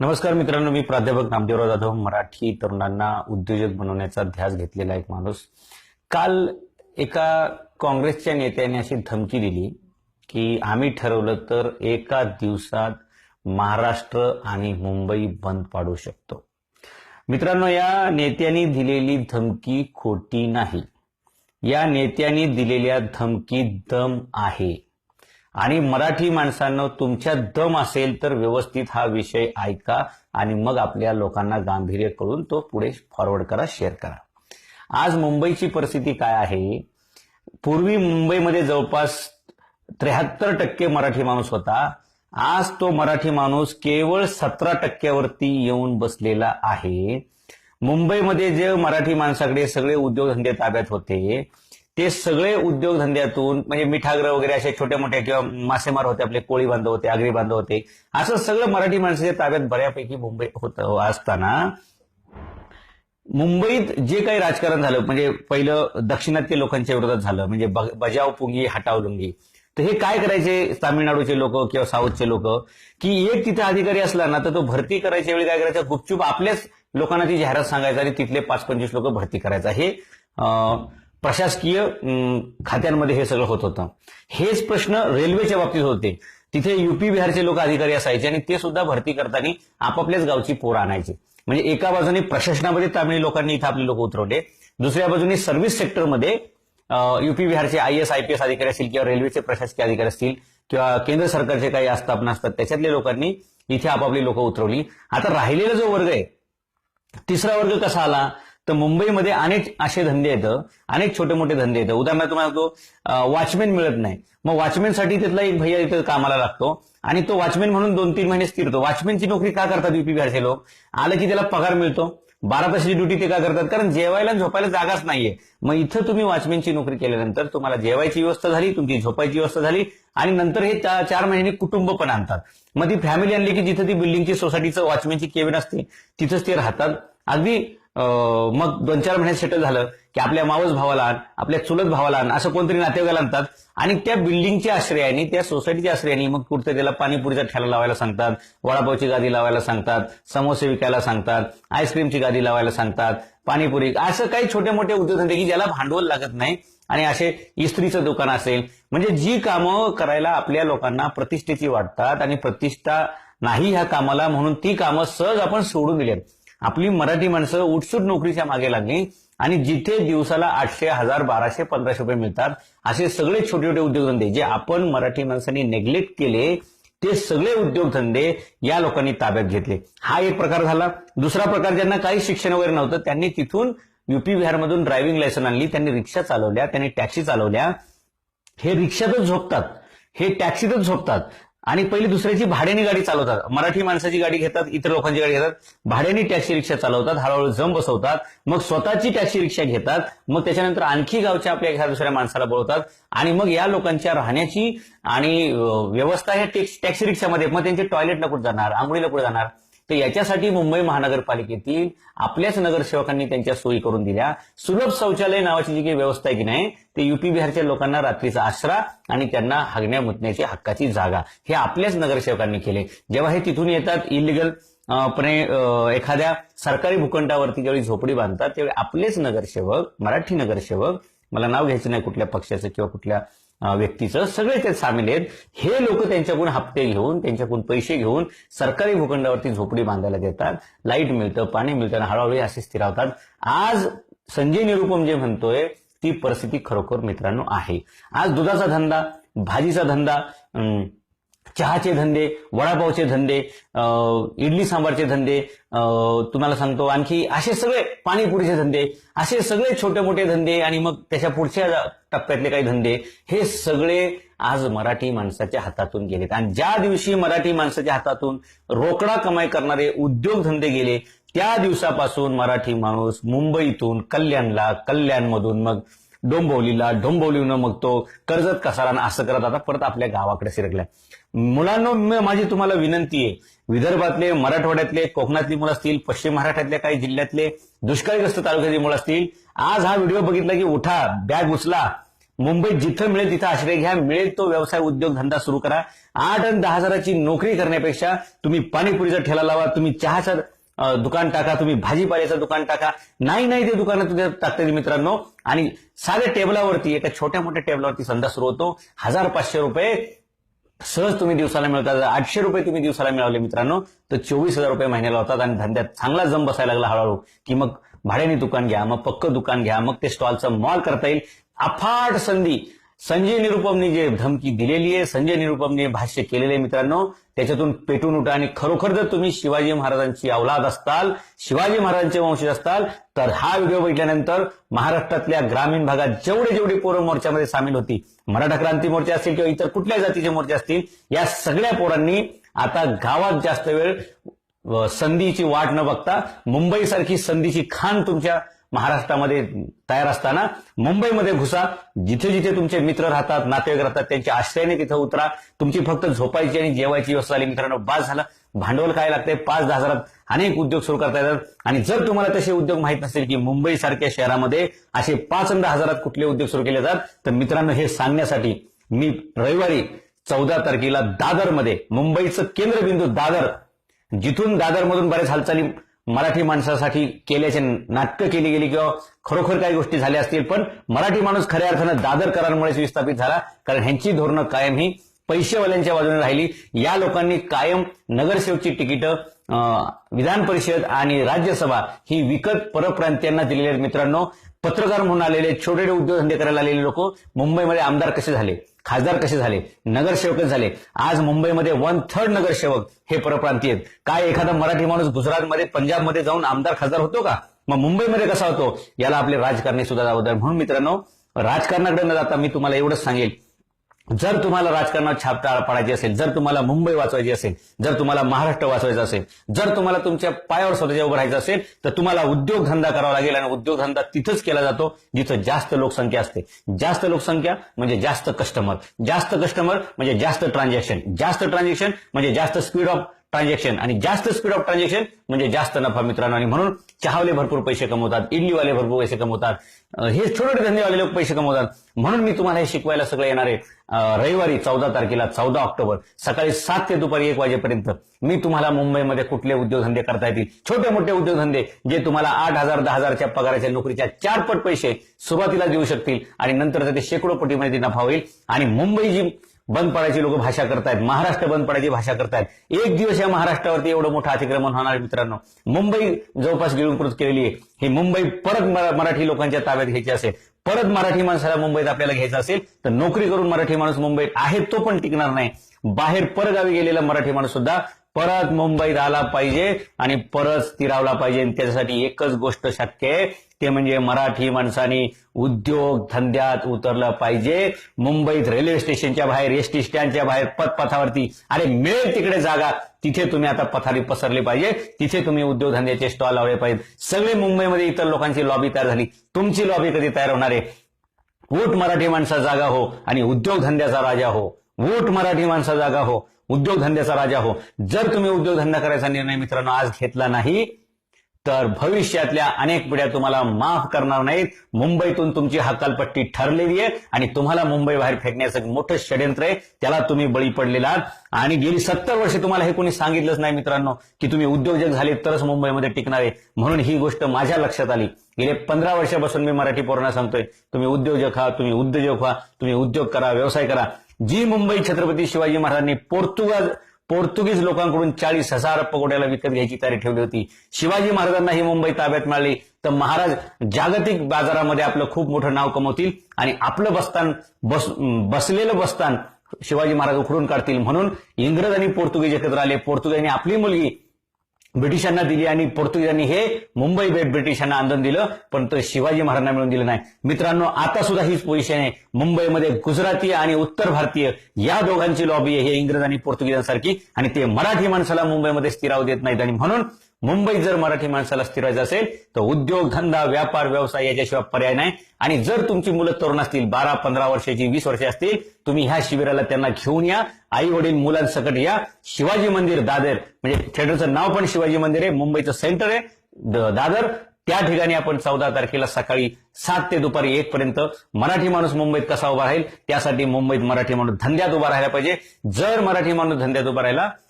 नमस्कार मित्रांनो मी प्राध्यापक नामदेवराव जाधव मराठी तरुणांना उद्योजक बनवण्याचा ध्यास घेतलेला एक माणूस. काल एका काँग्रेसच्या नेत्याने अशी धमकी दिली की आम्ही ठरवलं तर एका दिवसात महाराष्ट्र आणि मुंबई बंद पाडू शकतो. मित्रांनो या नेत्यांनी दिलेली धमकी खोटी नाही. या नेत्यांनी दिलेल्या धमकीत दम आहे. आणि मराठी माणसांनो तुमच्या दम असेल तर व्यवस्थित हा विषय ऐका आणि मग आपल्या लोकांना गांभीर्य करून तो पुढे फॉरवर्ड करा शेअर करा. आज मुंबईची परिस्थिती काय आहे? पूर्वी मुंबईमध्ये जवळपास त्र्याहत्तर टक्के मराठी माणूस होता. आज तो मराठी माणूस केवळ सतरा टक्क्यावरती येऊन बसलेला आहे. मुंबईमध्ये जे मराठी माणसाकडे सगळे उद्योगधंदे ताब्यात होते ते सगळे उद्योगधंद्यातून म्हणजे मिठाग्रह वगैरे असे छोट्या मोठ्या किंवा मासेमार होते आपले कोळी बांधव होते आगरी बांधव होते असं सगळं मराठी माणसाच्या ताब्यात बऱ्यापैकी मुंबई होत असताना मुंबईत जे काही राजकारण झालं म्हणजे पहिलं दक्षिणात्य लोकांच्या विरोधात झालं म्हणजे बजाव पुंगी हटाव लुंगी. तर हे काय करायचे तामिळनाडूचे लोक किंवा साऊथचे लोक? की एक तिथे अधिकारी असला ना तर तो भरती करायच्या वेळी काय करायचं? गुपचूप आपल्याच लोकांना ती जाहिरात सांगायचा आणि तिथले पाच पंचवीस लोक भरती करायचा. हे अं, प्रशासकीय खात्यांमध्ये हे सगळं होत होतं. हेच प्रश्न रेल्वेच्या बाबतीत होते. तिथे युपी बिहारचे लोक अधिकारी असायचे आणि ते सुद्धा भरती करताना आपापल्याच गावची पोरं आणायची. म्हणजे एका बाजूने प्रशासनामध्ये तामिळ लोकांनी इथं आपले लोक उतरवले दुसऱ्या बाजूने सर्व्हिस सेक्टरमध्ये युपी बिहारचे I S I P S अधिकारी असतील किंवा रेल्वेचे प्रशासकीय अधिकारी असतील किंवा केंद्र सरकारचे काही आस्थापना असतात त्याच्यातल्या लोकांनी इथे आपापली लोक उतरवली. आता राहिलेला जो वर्ग आहे तिसरा वर्ग कसा आला? तर मुंबईमध्ये अनेक असे धंदे आहेत अनेक छोटे मोठे धंदे आहेत. उदाहरणार्थ तुम्हाला तो वॉचमॅन मिळत नाही. मग वॉचमॅनसाठी तिथला एक भैया इथं कामाला लागतो आणि तो वॉचमॅन म्हणून दोन तीन महिने स्थिरतो वॉचमॅनची नोकरी का करतात युपी बिहारचे लोक? आलं की त्याला पगार मिळतो. बारा तासाची ड्युटी ते का करतात? कारण जेवायला झोपायला जागाच नाहीये. मग इथं तुम्ही वॉचमॅनची नोकरी केल्यानंतर तुम्हाला जेवायची व्यवस्था झाली तुमची झोपायची व्यवस्था झाली आणि नंतर हे चार महिने कुटुंब पण आणतात. मग ती फॅमिली आणली की जिथं ती बिल्डिंगची सोसायटीचं वॉचमॅनची केबिन असते तिथंच ते राहतात. अगदी मग दोन चार महिन्यात सेटल झालं की आपल्या मावस भावाला आण आपल्या चुलत भावाला आण असं कोणतरी नातेवाईकाला आणतात. आणि त्या बिल्डिंगच्या आश्रयाने त्या सोसायटीच्या आश्रयाने मग कुठं त्याला पाणीपुरीचा ठेला लावायला सांगतात वडापावची गादी लावायला सांगतात समोसे विकायला सांगतात आईस्क्रीमची गादी लावायला सांगतात पाणीपुरी असं काही छोटे मोठे उद्योगधंदे की ज्याला भांडवल लागत नाही. आणि असे इस्त्रीचं दुकान असेल म्हणजे जी कामं करायला आपल्या लोकांना प्रतिष्ठेची वाटतात आणि प्रतिष्ठा नाही ह्या कामाला म्हणून ती कामं सहज आपण सोडून दिली आपली मराठी माणसं उठसूट नोकरीच्या मागे लागली आणि जिथे दिवसाला आठशे हजार बाराशे पंधराशे रुपये मिळतात असे सगळे छोटे छोटे उद्योगधंदे जे आपण मराठी माणसांनी नेग्लेक्ट केले ते सगळे उद्योगधंदे या लोकांनी ताब्यात घेतले. हा एक प्रकार झाला. दुसरा प्रकार ज्यांना काही शिक्षण वगैरे नव्हतं त्यांनी तिथून युपी बिहारमधून ड्रायव्हिंग लायसन आणली. त्यांनी रिक्षा चालवल्या त्यांनी टॅक्सी चालवल्या. हे रिक्षातच झोपतात. हे टॅक्सीतच झोपतात. आणि पहिली दुसऱ्याची भाड्याने गाडी चालवतात मराठी माणसाची गाडी घेतात इतर लोकांची गाडी घेतात भाड्याने टॅक्सी रिक्षा चालवतात हळूहळू जम बसवतात मग स्वतःची टॅक्सी रिक्षा घेतात मग त्याच्यानंतर आणखी गावच्या आपल्या एखाद्या दुसऱ्या माणसाला बोलवतात आणि मग या लोकांच्या राहण्याची आणि व्यवस्था ह्या टॅक्सी रिक्षामध्ये मग त्यांचे टॉयलेटला कुठे जाणार आंघोळीला कुठे जाणार तर याच्यासाठी मुंबई महानगरपालिकेतील आपल्याच नगरसेवकांनी त्यांच्या सोयी करून दिल्या. सुलभ शौचालय नावाची जी काही व्यवस्था आहे की नाही ते युपी बिहारच्या लोकांना रात्रीचा आसरा आणि त्यांना हागण्या मुतण्याची हक्काची जागा हे आपल्याच नगरसेवकांनी केले. जेव्हा हे तिथून येतात इलिगल पणे एखाद्या सरकारी भूखंडावरती ज्यावेळी झोपडी बांधतात त्यावेळी आपलेच नगरसेवक मराठी नगरसेवक मला नाव घ्यायचं नाही कुठल्या पक्षाचं किंवा कुठल्या व्यक्तीचं सगळे ते सामील आहेत. हे लोक त्यांच्याकडून हप्ते घेऊन त्यांच्याकडून पैसे घेऊन सरकारी भूखंडावरती झोपडी बांधायला देतात. लाइट मिळतं पाणी मिळतं आणि हळूहळू असे स्थिरावतात. आज संजय निरुपम जे म्हणतोय ती परिस्थिती खरोखर मित्रांनो आहे. आज दुधाचा धंदा भाजीचा धंदा अं, चहाचे धंदे वडापावचे धंदे इडली सांबारचे धंदे तुम्हाला सांगतो आणखी असे सगळे पाणीपुरीचे धंदे असे सगळे छोटे मोठे धंदे आणि मग त्याच्या पुढच्या टप्प्यातले काही धंदे हे सगळे आज मराठी माणसाच्या हातातून गेलेत. आणि ज्या दिवशी मराठी माणसाच्या हातातून रोकडा कमाई करणारे उद्योगधंदे गेले त्या दिवसापासून मराठी माणूस मुंबईतून कल्याणला कल्याणमधून मग डोंबवलीला डोंबवलीनं मग तो कर्जत कसारान असं करत आता परत आपल्या गावाकडे शिरकलाय. मुलांना माझी तुम्हाला विनंती आहे विदर्भातले मराठवाड्यातले कोकणातली मुलं असतील पश्चिम महाराष्ट्रातल्या काही जिल्ह्यातले दुष्काळीग्रस्त तालुक्यातली मुलं असतील आज हा व्हिडिओ बघितला की उठा बॅग उचला मुंबईत जिथं मिळेल तिथं आश्रय घ्या मिळेल तो व्यवसाय उद्योग धंदा सुरू करा. आठ आणि दहा हजाराची नोकरी करण्यापेक्षा तुम्ही पाणीपुरीचा ठेला लावा तुम्ही चहाचा दुकान टाका तुम्ही भाजीपाल्याचं दुकान टाका. नाही नाही ते दुकानात तुझ्या मित्रांनो. आणि साध्या टेबलावरती एका छोट्या मोठ्या टेबलावरती संधा सुरू होतो हजार पाचशे रुपये सहज तुम्ही दिवसाला मिळतात आठशे रुपये तुम्ही दिवसाला मिळवले मित्रांनो. तर चोवीस हजार रुपये महिन्याला होतात आणि धंद्यात चांगला जम बसायला लागला हळूहळू. की मग भाड्याने दुकान घ्या मग पक्क दुकान घ्या मग ते स्टॉलचं मॉल करता येईल. अफाट संधी. संजय निरुपमने जे धमकी दिलेली आहे संजय निरुपमने भाष्य केलेले आहे मित्रांनो त्याच्यातून पेटून उठा आणि खरोखर जर तुम्ही शिवाजी महाराजांची अवलाद असताल शिवाजी महाराजांचे वंशज असताल तर हा व्हिडिओ बघितल्यानंतर महाराष्ट्रातल्या ग्रामीण भागात जेवढे जेवढे पोरं मोर्चामध्ये सामील होती मराठा क्रांती मोर्चा असतील किंवा इतर कुठल्या जातीचे मोर्चे असतील या सगळ्या पोरांनी आता गावात जास्त वेळ संधीची वाट न बघता मुंबईसारखी संधीची खान तुमच्या महाराष्ट्रामध्ये तयार असताना मुंबईमध्ये घुसा. जिथे जिथे तुमचे मित्र राहतात नातेवाईक राहतात त्यांच्या आश्रयाने तिथं उतरा. तुमची फक्त झोपायची आणि जेवायची व्यवस्था आली मित्रांनो बाज झालं. भांडवल काय लागतंय पाच दहा हजारात अनेक उद्योग सुरू करता येतात. आणि जर तुम्हाला तसे उद्योग माहीत नसेल की मुंबई सारख्या शहरामध्ये असे पाच दहा हजारात कुठले उद्योग सुरू केले जातात तर मित्रांनो हे सांगण्यासाठी मी रविवारी चौदा तारखेला दादरमध्ये मुंबईचं केंद्रबिंदू दादर जिथून दादरमधून बऱ्याच हालचाली मराठी माणसासाठी केल्याचे नाटकं केली गेली किंवा खरोखर काही गोष्टी झाल्या असतील पण मराठी माणूस खऱ्या अर्थानं दादरकरांमुळेच विस्थापित झाला. कारण ह्यांची धोरणं कायम ही पैसेवाल्यांच्या बाजूने राहिली. या लोकांनी कायम नगरसेवकची तिकीटं विधान परिषद आणि राज्यसभा ही विकत परप्रांतीयांना दिलेली आहेत मित्रांनो. पत्रकार म्हणून आलेले छोटे छोटे उद्योगधंदे करायला आलेले लोक मुंबईमध्ये आमदार कसे झाले? खासदार कसे झाले? नगरसेवकच झाले. आज मुंबईमध्ये वन थर्ड नगरसेवक हे परप्रांतीय आहेत. काय एखादा मराठी माणूस गुजरातमध्ये पंजाबमध्ये जाऊन आमदार खासदार होतो का? मग मुंबईमध्ये कसा होतो? याला आपले राजकारणी सुद्धा जबाबदार म्हणून मित्रांनो राजकारणाकडे न जाता मी तुम्हाला एवढंच सांगेल. जर तुम्हाला राजकारणात छापटा पाडायची असेल जर तुम्हाला मुंबई वाचवायची असेल जर तुम्हाला महाराष्ट्र वाचवायचा असेल जर तुम्हाला तुमच्या पायावर स्वतःच्या उभं राहायचं असेल तर तुम्हाला उद्योगधंदा करावा लागेल आणि उद्योगधंदा तिथंच केला जातो जिथं जास्त लोकसंख्या असते. जास्त लोकसंख्या म्हणजे जास्त कस्टमर जास्त कस्टमर म्हणजे जास्त ट्रान्झॅक्शन जास्त ट्रान्झॅक्शन म्हणजे जास्त स्पीड ऑफ ट्रान्झॅक्शन आणि जास्त स्पीड ऑफ ट्रान्झॅक्शन म्हणजे जास्त नफा मित्रांनो. आणि म्हणून चहावले भरपूर पैसे कमवतात इडलीवाले भरपूर पैसे कमवतात हे छोटे धंदेवाले लोक पैसे कमवतात. म्हणून मी तुम्हाला हे शिकवायला सगळं येणार आहे. रविवारी चौदा तारखेला चौदा ऑक्टोबर सकाळी सात ते दुपारी एक वाजेपर्यंत मी तुम्हाला मुंबईमध्ये कुठले उद्योगधंदे करता येतील? छोटे मोठे उद्योगधंदे जे तुम्हाला आठ हजार दहा हजारच्या पगाराच्या नोकरीच्या चार पट पैसे सुरुवातीला देऊ शकतील आणि नंतर ते शेकडो पटीमध्ये नफा होईल. आणि मुंबई जी बंद पडायची लोक भाषा करतायत. महाराष्ट्र बंद पडायची भाषा करतायत. एक दिवस या महाराष्ट्रावरती एवढं मोठं अतिक्रमण होणार आहे मित्रांनो. मुंबई जवळपास गिळूनकृत केलेली आहे. ही मुंबई परत मराठी लोकांच्या ताब्यात घ्यायची असेल परत मराठी माणसाला मुंबईत आपल्याला घ्यायचं असेल तर नोकरी करून मराठी माणूस मुंबईत आहे तो पण टिकणार नाही. बाहेर परगावी गेलेला मराठी माणूस सुद्धा परत मुंबईत आला पाहिजे आणि परत स्थिरावला पाहिजे. आणि त्याच्यासाठी एकच गोष्ट शक्य आहे. ते म्हणजे मराठी माणसाने उद्योग धंद्यात उतरलं पाहिजे. मुंबईत रेल्वे स्टेशनच्या बाहेर एस टी स्टँडच्या बाहेर पथपथावरती. अरे मिळेल तिकडे जागा. तिथे तुम्ही आता पथारी पसरली पाहिजे. तिथे तुम्ही उद्योगधंद्याचे स्टॉल लावले पाहिजेत. सगळे मुंबईमध्ये इतर लोकांची लॉबी तयार झाली. तुमची लॉबी कधी तयार होणार आहे? वोट मराठी माणसा जागा हो आणि उद्योगधंद्याचा राजा हो. वोट मराठी माणसा जागा हो. उद्योगधंद्याचा राजा हो. जर तुम्ही उद्योगधंदा करायचा निर्णय मित्रांनो आज घेतला नाही तर भविष्यातल्या अनेक पिढ्या तुम्हाला माफ करणार नाहीत. मुंबईतून तुमची हकालपट्टी ठरलेली आहे आणि तुम्हाला मुंबई बाहेर फेकण्याचं मोठं षडयंत्र आहे. त्याला तुम्ही बळी पडलेला आहात. आणि गेली सत्तर वर्ष तुम्हाला हे कोणी सांगितलंच नाही मित्रांनो की तुम्ही उद्योजक झाले तरच मुंबईमध्ये टिकणार आहे. म्हणून ही गोष्ट माझ्या लक्षात आली. गेले पंधरा वर्षापासून मी मराठी पोरांना सांगतोय तुम्ही उद्योजक व्हा तुम्ही उद्योजक व्हा तुम्ही उद्योग करा व्यवसाय करा. जी मुंबई छत्रपती शिवाजी महाराजांनी पोर्तुगाल पोर्तुगीज लोकांकडून चाळीस हजार पकोड्याला विकत घ्यायची तयारी ठेवली होती. शिवाजी महाराजांना ही मुंबई ताब्यात मिळाली. तर महाराज जागतिक बाजारामध्ये आपलं खूप मोठं नाव कमवतील आणि आपलं बस्तान बस बसलेलं बस्तान शिवाजी महाराज उखडून काढतील. म्हणून इंग्रज आणि पोर्तुगीज एकत्र आले. पोर्तुगीजांनी आपली मुलगी ब्रिटिशांना दिली आणि पोर्तुगीजांनी हे मुंबई बेट ब्रिटिशांना आंदोलन दिलं पण ते शिवाजी महाराजांना मिळून दिलं नाही. मित्रांनो आता सुद्धा हीच पोझिशन आहे. मुंबईमध्ये गुजराती आणि उत्तर भारतीय या दोघांची लॉबी आहे हे इंग्रज आणि पोर्तुगीजांसारखी. आणि ते मराठी माणसाला मुंबईमध्ये स्थिराव देत नाहीत. आणि म्हणून मुंबईत जर मराठी माणसाला स्थिरायचं असेल तर उद्योग धंदा व्यापार व्यवसाय याच्याशिवाय पर्याय नाही. आणि जर तुमची मुलं तरुण असतील बारा पंधरा वर्षाची वीस वर्षे असतील तुम्ही ह्या शिबिराला त्यांना घेऊन या. आई वडील मुलांसकट या. शिवाजी मंदिर दादर म्हणजे थिएटरचं नाव पण शिवाजी मंदिर आहे मुंबईचं सेंटर आहे दादर. त्या ठिकाणी आपण चौदा तारखेला सकाळी सात ते दुपारी एक पर्यंत मराठी माणूस मुंबईत कसा उभा राहील त्यासाठी मुंबईत मराठी माणूस धंद्यात उभा राहायला पाहिजे. जर मराठी माणूस धंद्यात उभा राहिला